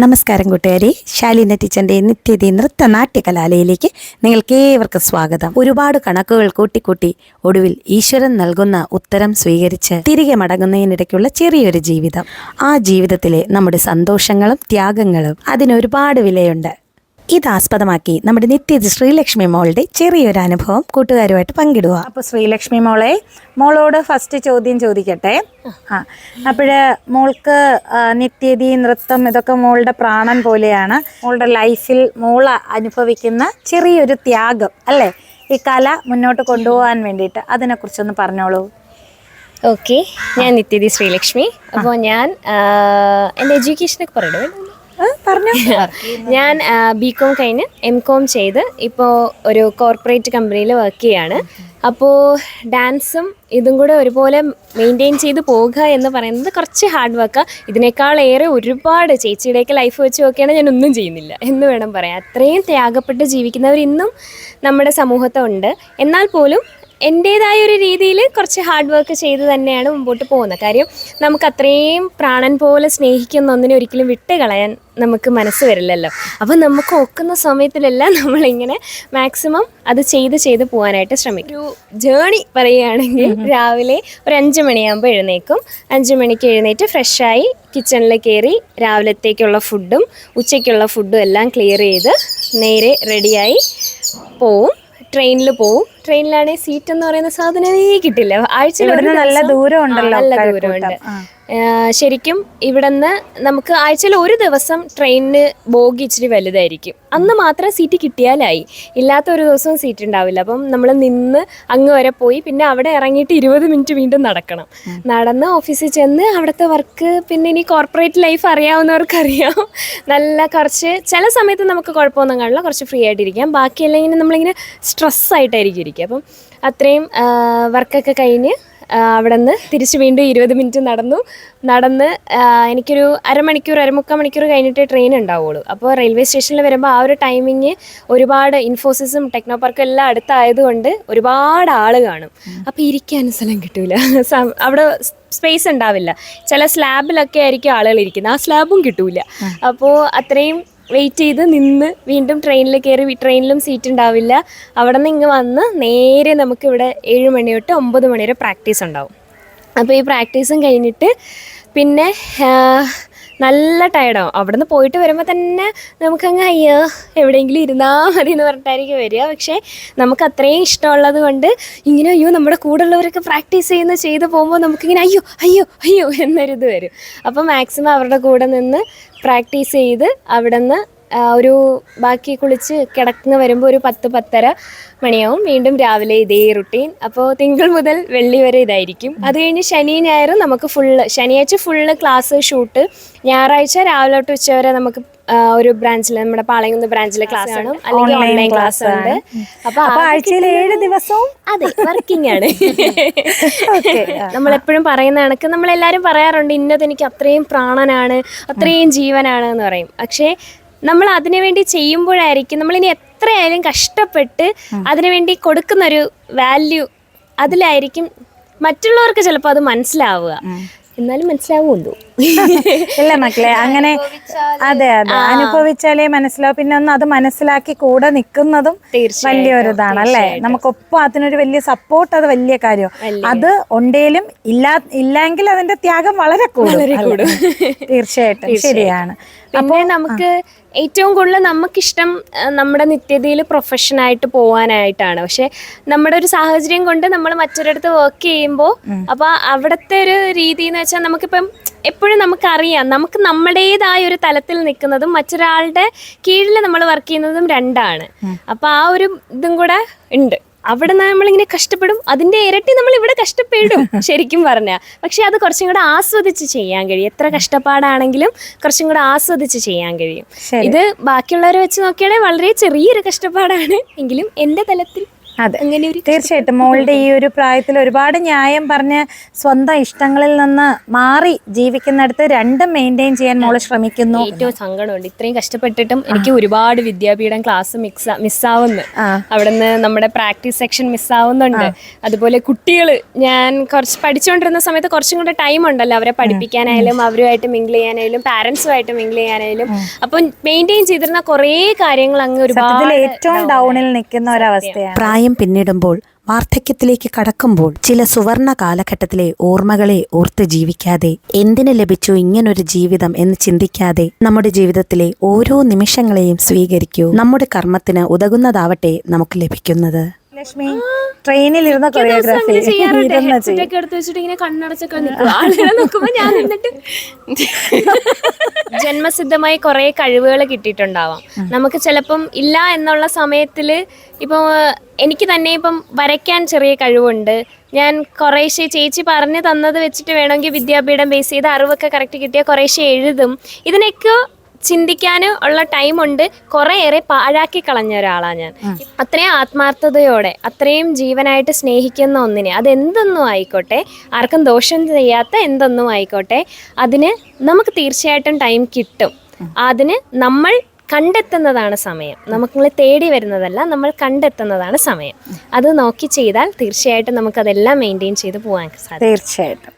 നമസ്കാരം കൂട്ടുകാരെ. ശാലിന ടീച്ചറിന്റെ നിത്യതി നൃത്ത നാട്യകലാലയിലേക്ക് നിങ്ങൾക്ക് ഏവർക്കും സ്വാഗതം. ഒരുപാട് കണക്കുകൾ കൂട്ടിക്കൂട്ടി ഒടുവിൽ ഈശ്വരൻ നൽകുന്ന ഉത്തരം സ്വീകരിച്ച് തിരികെ മടങ്ങുന്നതിനിടയ്ക്കുള്ള ചെറിയൊരു ജീവിതം. ആ ജീവിതത്തിലെ നമ്മുടെ സന്തോഷങ്ങളും ത്യാഗങ്ങളും അതിനൊരുപാട് വിലയുണ്ട്. ഇത് ആസ്പദമാക്കി നമ്മുടെ നിത്യത് ശ്രീലക്ഷ്മി മോളുടെ ചെറിയൊരു അനുഭവം കൂട്ടുകാരുമായിട്ട് പങ്കിടുക. അപ്പോൾ ശ്രീലക്ഷ്മി മോളെ മോളോട് ഫസ്റ്റ് ചോദ്യം ചോദിക്കട്ടെ? ആ. അപ്പോഴ് മോൾക്ക് നിത്യതി നൃത്തം ഇതൊക്കെ മോളുടെ പ്രാണൻ പോലെയാണ്. മോളുടെ ലൈഫിൽ മോൾ അനുഭവിക്കുന്ന ചെറിയൊരു ത്യാഗം അല്ലേ? ഈ കല മുന്നോട്ട് കൊണ്ടുപോകാൻ വേണ്ടിയിട്ട് അതിനെക്കുറിച്ചൊന്ന് പറഞ്ഞോളൂ. ഓക്കെ ഞാൻ നിത്യതി ശ്രീലക്ഷ്മി. അപ്പോൾ ഞാൻ എന്റെ എഡ്യൂക്കേഷനൊക്കെ പറയണോ ഞാൻ ബി കോം കഴിഞ്ഞ് എം കോം ചെയ്ത് ഇപ്പോൾ ഒരു കോർപ്പറേറ്റ് കമ്പനിയിൽ വർക്ക് ചെയ്യാണ്. അപ്പോൾ ഡാൻസും ഇതും കൂടെ ഒരുപോലെ മെയിന്റെയിൻ ചെയ്ത് പോകുക എന്ന് പറയുന്നത് കുറച്ച് ഹാർഡ് വർക്കാണ് ഇതിനേക്കാൾ ഏറെ ഒരുപാട് ചേച്ചിയുടെയൊക്കെ ലൈഫ് വെച്ച് നോക്കുകയാണെങ്കിൽ ഞാൻ ഒന്നും ചെയ്യുന്നില്ല എന്ന് വേണം പറയാം അത്രയും ത്യാഗപ്പെട്ട് ജീവിക്കുന്നവർ ഇന്നും നമ്മുടെ സമൂഹത്തുണ്ട് എന്നാൽ പോലും എന്റേതായ ഒരു രീതിയിൽ കുറച്ച് ഹാർഡ് വർക്ക് ചെയ്ത് തന്നെയാണ് മുമ്പോട്ട് പോകുന്നത്. കാര്യം നമുക്ക് അത്രയും പ്രാണൻ പോലെ സ്നേഹിക്കുന്ന ഒന്നിനെ ഒരിക്കലും വിട്ട് കളയാൻ നമുക്ക് മനസ്സ് വരില്ലല്ലോ. അപ്പോൾ നമുക്ക് ഒക്കുന്ന സമയത്തിലെല്ലാം നമ്മളിങ്ങനെ മാക്സിമം അത് ചെയ്ത് ചെയ്ത് പോകാനായിട്ട് ശ്രമിക്കും. ഒരു ജേണി പറയുകയാണെങ്കിൽ രാവിലെ ഒരു അഞ്ച് മണിയാകുമ്പോൾ എഴുന്നേക്കും. അഞ്ച് മണിക്ക് എഴുന്നേറ്റ് ഫ്രഷായി കിച്ചണിൽ കയറി രാവിലത്തേക്കുള്ള ഫുഡും ഉച്ചയ്ക്കുള്ള ഫുഡും എല്ലാം ക്ലിയർ ചെയ്ത് നേരെ റെഡിയായി പോവും. ട്രെയിനിൽ പോവും. ട്രെയിനിലാണെങ്കിൽ സീറ്റ് എന്ന് പറയുന്ന സാധനമേ കിട്ടില്ല. ആഴ്ച ഒരു നല്ല ദിവസം- ദൂരം ഉണ്ടല്ലോ, നല്ല. ദൂരമുണ്ട്. ശരിക്കും ഇവിടുന്ന് നമുക്ക് ആഴ്ചയിൽ ഒരു ദിവസം ട്രെയിനിന് ബോഗി ഇച്ചിരി വലുതായിരിക്കും. അന്ന് മാത്രം സീറ്റ് കിട്ടിയാലായി. ഇല്ലാത്ത ഒരു ദിവസവും സീറ്റ് ഉണ്ടാവില്ല. അപ്പം നമ്മൾ നിന്ന് അങ്ങ് വരെ പോയി പിന്നെ അവിടെ ഇറങ്ങിയിട്ട് ഇരുപത് മിനിറ്റ് വീണ്ടും നടക്കണം. നടന്ന് ഓഫീസിൽ ചെന്ന് അവിടുത്തെ വർക്ക് പിന്നെ ഇനി കോർപ്പറേറ്റ് ലൈഫ് അറിയാവുന്നവർക്കറിയാം. നല്ല കുറച്ച് ചില സമയത്ത് നമുക്ക് കുഴപ്പമൊന്നും കാണില്ല. കുറച്ച് ഫ്രീ ആയിട്ടിരിക്കാം. ബാക്കിയെല്ലാം ഇങ്ങനെ നമ്മളിങ്ങനെ സ്ട്രെസ്സായിട്ടായിരിക്കും ഇരിക്കുക അപ്പം അത്രയും വർക്കൊക്കെ കഴിഞ്ഞ് അവിടെ നിന്ന് തിരിച്ച് വീണ്ടും ഇരുപത് മിനിറ്റ് നടന്നു. നടന്ന് എനിക്കൊരു അരമണിക്കൂർ അരമുക്കാൽ മണിക്കൂർ കഴിഞ്ഞിട്ടേ ട്രെയിൻ ഉണ്ടാവുള്ളൂ. അപ്പോൾ റെയിൽവേ സ്റ്റേഷനിൽ വരുമ്പോൾ ആ ഒരു ടൈമിങ് ഒരുപാട് ഇൻഫോസിസും ടെക്നോ പാർക്കും എല്ലാം അടുത്തായതുകൊണ്ട് ഒരുപാട് ആൾ കാണും. അപ്പോൾ ഇരിക്കാനും സ്ഥലം കിട്ടില്ല അവിടെ സ്പേസ് ഉണ്ടാവില്ല. ചില സ്ലാബിലൊക്കെ ആയിരിക്കും ആളുകൾ ഇരിക്കുന്നത്. ആ സ്ലാബും കിട്ടില്ല അപ്പോൾ അത്രയും വെയിറ്റ് ചെയ്ത് നിന്ന് വീണ്ടും ട്രെയിനിൽ കയറി ട്രെയിനിലും സീറ്റ് ഉണ്ടാവില്ല. അവിടെ നിന്ന് ഇങ്ങ് വന്ന് നേരെ നമുക്ക് ഇവിടെ ഏഴ് മണി തൊട്ട് ഒമ്പത് മണി വരെ പ്രാക്ടീസ് ഉണ്ടാവും. അപ്പോൾ ഈ പ്രാക്ടീസും കഴിഞ്ഞിട്ട് പിന്നെ നല്ല ടയർഡാവും അവിടെ നിന്ന് പോയിട്ട് വരുമ്പോൾ തന്നെ നമുക്കങ്ങ് അയ്യോ എവിടെയെങ്കിലും ഇരുന്നാൽ മതി എന്ന് പറഞ്ഞിട്ടായിരിക്കും വരിക. പക്ഷേ നമുക്ക് അത്രയും ഇഷ്ടമുള്ളത് കൊണ്ട് ഇങ്ങനെ അയ്യോ നമ്മുടെ കൂടെയുള്ളവരൊക്കെ പ്രാക്ടീസ് ചെയ്യുന്ന ചെയ്ത് പോകുമ്പോൾ നമുക്കിങ്ങനെ അയ്യോ അയ്യോ അയ്യോ എന്നൊരിത് വരും. അപ്പോൾ മാക്സിമം അവരുടെ കൂടെ നിന്ന് പ്രാക്ടീസ് ചെയ്ത് അവിടെ നിന്ന് ഒരു ബാക്കി കുളിച്ച് കിടക്കുന്ന വരുമ്പോൾ ഒരു പത്ത് പത്തര മണിയാവും. വീണ്ടും രാവിലെ ഇതേ റുട്ടീൻ അപ്പോൾ തിങ്കൾ മുതൽ വെള്ളി വരെ ഇതായിരിക്കും. അത് കഴിഞ്ഞ് ശനി ഞായറും നമുക്ക് ഫുള്ള് ശനിയാഴ്ച ഫുള്ള് ക്ലാസ് ഷൂട്ട് ഞായറാഴ്ച രാവിലെ തൊട്ട് ഉച്ചവരെ നമുക്ക് ഒരു ബ്രാഞ്ചിൽ നമ്മുടെ പാളയംകുന്ന് ബ്രാഞ്ചിലെ ക്ലാസ് ആണ്. അല്ലെങ്കിൽ ഓൺലൈൻ ക്ലാസ് ഉണ്ട്. അപ്പൊ ആഴ്ചയിൽ ഏഴ് ദിവസവും അതെ വർക്കിംഗ് ആണ്. നമ്മളെപ്പോഴും നമ്മൾ എപ്പോഴും പറയുന്ന കണക്ക് നമ്മളെല്ലാവരും പറയാറുണ്ട് ഇന്നത് എനിക്ക് അത്രയും പ്രാണനാണ് അത്രയും ജീവനാണ് എന്ന് പറയും. പക്ഷേ നമ്മൾ അതിനുവേണ്ടി ചെയ്യുമ്പോഴായിരിക്കും നമ്മളിനി എത്രയായാലും കഷ്ടപ്പെട്ട് അതിനുവേണ്ടി കൊടുക്കുന്ന ഒരു വാല്യൂ അതിലായിരിക്കും മറ്റുള്ളവർക്ക് ചിലപ്പോൾ അത് മനസ്സിലാവുക. എന്നാലും മനസ്സിലാവുമല്ലോ ഇല്ല മക്കളെ അങ്ങനെ അതെ അതെ. അനുഭവിച്ചാലേ മനസ്സിലാവും. പിന്നെ ഒന്ന് അത് മനസ്സിലാക്കി കൂടെ നിൽക്കുന്നതും വലിയൊരു ഇതാണ് അല്ലേ? നമുക്കൊപ്പം അതിനൊരു വലിയ സപ്പോർട്ട് അത് വലിയ കാര്യം. അത് ഉണ്ടേലും ഇല്ലാ ഇല്ലെങ്കിൽ അതിന്റെ ത്യാഗം വളരെ കൂടും അല്ലേ? തീർച്ചയായിട്ടും. ശരിയാണ്. പിന്നെ നമുക്ക് ഏറ്റവും കൂടുതൽ നമുക്കിഷ്ടം നമ്മുടെ നിത്യതയിൽ പ്രൊഫഷനായിട്ട് പോകാനായിട്ടാണ് പക്ഷെ നമ്മുടെ ഒരു സാഹചര്യം കൊണ്ട് നമ്മൾ മറ്റൊരിടത്ത് വർക്ക് ചെയ്യുമ്പോൾ അപ്പോൾ അവിടുത്തെ ഒരു രീതി എന്ന് വെച്ചാൽ നമുക്കിപ്പം എപ്പോഴും നമുക്കറിയാം. നമുക്ക് നമ്മുടേതായ ഒരു തലത്തിൽ നിൽക്കുന്നതും മറ്റൊരാളുടെ കീഴിൽ നമ്മൾ വർക്ക് ചെയ്യുന്നതും രണ്ടാണ്. അപ്പോൾ ആ ഒരു ഇതും കൂടെ ഉണ്ട്. അവിടെ നമ്മളിങ്ങനെ കഷ്ടപ്പെടും അതിന്റെ ഇരട്ടി നമ്മൾ ഇവിടെ കഷ്ടപ്പെടും ശരിക്കും പറഞ്ഞാൽ പക്ഷെ അത് കുറച്ചും കൂടെ ആസ്വദിച്ച് ചെയ്യാൻ കഴിയും. എത്ര കഷ്ടപ്പാടാണെങ്കിലും കുറച്ചും കൂടെ ആസ്വദിച്ച് ചെയ്യാൻ കഴിയും. ഇത് ബാക്കിയുള്ളവരെ വെച്ച് നോക്കിയാണെങ്കിൽ വളരെ ചെറിയൊരു കഷ്ടപ്പാടാണ്. എങ്കിലും എന്റെ തലത്തിൽ അതെ. തീർച്ചയായിട്ടും മോളുടെ ഈ ഒരു പ്രായത്തിൽ ഒരുപാട് ന്യായം പറഞ്ഞ് സ്വന്തം ഇഷ്ടങ്ങളിൽ നിന്ന് മാറി ജീവിക്കുന്നിടത്ത് രണ്ടും മെയിന്റെയിൻ ചെയ്യാൻ മോൾ ശ്രമിക്കുന്നു. ഏറ്റവും സങ്കടമുണ്ട്. ഇത്രയും കഷ്ടപ്പെട്ടിട്ടും എനിക്ക് ഒരുപാട് വിദ്യാപീഠം ക്ലാസ് മിക്സ് മിസ്സാവുന്നു അവിടുന്ന് നമ്മുടെ പ്രാക്ടീസ് സെക്ഷൻ മിസ്സാവുന്നുണ്ട് അതുപോലെ കുട്ടികൾ ഞാൻ കുറച്ച് പഠിച്ചുകൊണ്ടിരുന്ന സമയത്ത് കുറച്ചും കൂടെ ടൈം ഉണ്ടല്ലോ അവരെ പഠിപ്പിക്കാനായാലും അവരുമായിട്ട് മിങ്കിൾ ചെയ്യാനായാലും പാരൻസുമായിട്ട് മിങ്കിൾ ചെയ്യാനായാലും. അപ്പം മെയിന്റെയിൻ ചെയ്തിരുന്ന കുറേ കാര്യങ്ങൾ അങ്ങ് ഒരുപാട് ഏറ്റവും ഡൗണിൽ നിൽക്കുന്ന ഒരവസ്ഥയാണ് പ്രായം പിന്നിടുമ്പോൾ വാർദ്ധക്യത്തിലേക്ക് കടക്കുമ്പോൾ ചില സുവർണ കാലഘട്ടത്തിലെ ഓർമ്മകളെ ഓർത്ത് ജീവിക്കാതെ എന്തിനു ലഭിച്ചു ഇങ്ങനൊരു ജീവിതം എന്ന് ചിന്തിക്കാതെ നമ്മുടെ ജീവിതത്തിലെ ഓരോ നിമിഷങ്ങളെയും സ്വീകരിക്കൂ. നമ്മുടെ കർമ്മത്തിന് ഉതകുന്നതാവട്ടെ നമുക്ക് ലഭിക്കുന്നത്. ലക്ഷ്മി ട്രെയിനിൽ ഇരുന്ന കൊറിയോഗ്രാഫി ഹെഡ്സെറ്റ് എടുത്ത് വെച്ചിട്ട് ഇങ്ങനെ കണ്ണടച്ചൊക്കെ നോക്കുമ്പോ ഞാൻ നിന്നിട്ട് ജന്മസിദ്ധമായി കുറെ കഴിവുകൾ കിട്ടിയിട്ടുണ്ടാവാം. നമുക്ക് ചിലപ്പം ഇല്ല എന്നുള്ള സമയത്തിൽ ഇപ്പോൾ എനിക്ക് തന്നെ ഇപ്പം വരയ്ക്കാൻ ചെറിയ കഴിവുണ്ട്. ഞാൻ കുറേശ്ശെ ചേച്ചി പറഞ്ഞു തന്നത് വെച്ചിട്ട് വേണമെങ്കിൽ വിദ്യാപീഠം ബേസ് ചെയ്ത് അറിവൊക്കെ കറക്റ്റ് കിട്ടിയാൽ കുറേശ്ശെ എഴുതും. ഇതിനൊക്കെ ചിന്തിക്കാൻ ഉള്ള ടൈമുണ്ട് കുറേയേറെ പാഴാക്കി കളഞ്ഞ ഒരാളാണ് ഞാൻ. അത്രയും ആത്മാർത്ഥതയോടെ അത്രയും ജീവനായിട്ട് സ്നേഹിക്കുന്ന ഒന്നിനെ അതെന്തൊന്നും ആയിക്കോട്ടെ ആർക്കും ദോഷം ചെയ്യാത്ത എന്തൊന്നും ആയിക്കോട്ടെ അതിന് നമുക്ക് തീർച്ചയായിട്ടും ടൈം കിട്ടും. അതിന് നമ്മൾ കണ്ടെത്തുന്നതാണ് സമയം. നമുക്ക് തേടി വരുന്നതല്ല നമ്മൾ കണ്ടെത്തുന്നതാണ് സമയം. അത് നോക്കി ചെയ്താൽ തീർച്ചയായിട്ടും നമുക്കതെല്ലാം മെയിന്റെയിൻ ചെയ്ത് പോകാൻ സാധിക്കും. തീർച്ചയായിട്ടും.